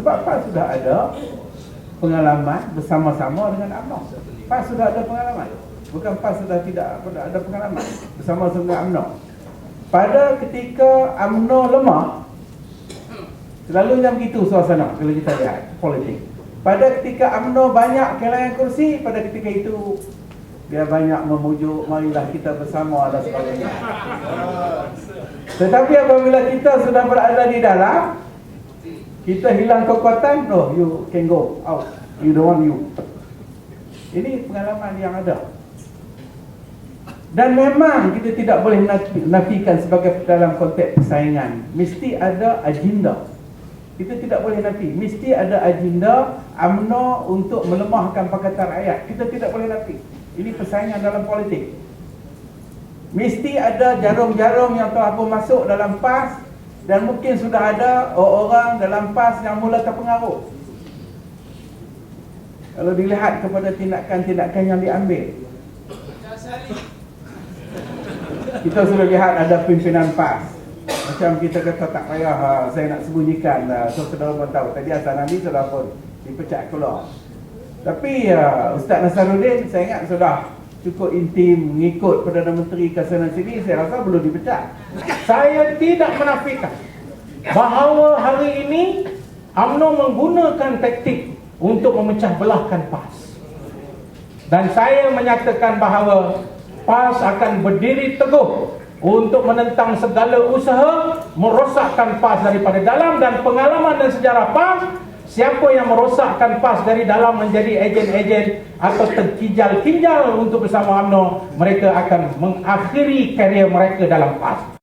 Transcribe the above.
Sebab PAS sudah ada pengalaman bersama-sama dengan UMNO. PAS sudah ada pengalaman. Bukan PAS sudah tidak ada pengalaman bersama-sama dengan UMNO. Pada ketika UMNO lemah, selalunya begitu suasana kalau kita lihat politik. Pada ketika UMNO banyak kehilangan kursi, pada ketika itu dia banyak memujuk marilah kita bersama dan sebagainya. Tetapi apabila kita sudah berada di dalam, kita hilang kekuatan, no, you can go out. You don't want you. Ini pengalaman yang ada. Dan memang kita tidak boleh nafikan sebagai dalam konteks persaingan. Mesti ada agenda. Kita tidak boleh nafi. Mesti ada agenda UMNO untuk melemahkan Pakatan Rakyat. Kita tidak boleh nafi. Ini persaingan dalam politik. Mesti ada jarum-jarum yang telah pun masuk dalam PAS dan mungkin sudah ada orang dalam PAS yang mula terpengaruh. Kalau dilihat kepada tindakan-tindakan yang diambil. Kita sudah lihat ada pimpinan PAS macam kita kata tak payah ha, saya nak sembunyikan uh, so saudara pun tahu tadi asal nanti sudah pun dipecat keluar tapi uh, Ustaz Nasaruddin saya ingat sudah cukup intim mengikut Perdana Menteri ke sana sini saya rasa belum dipecat. Saya tidak menafikan bahawa hari ini UMNO menggunakan taktik untuk memecah belahkan PAS. Dan saya menyatakan bahawa PAS akan berdiri teguh untuk menentang segala usaha merosakkan PAS daripada dalam dan pengalaman dan sejarah PAS siapa yang merosakkan PAS dari dalam menjadi ejen-ejen atau terkijal-kinjal untuk bersama UMNO mereka akan mengakhiri karier mereka dalam PAS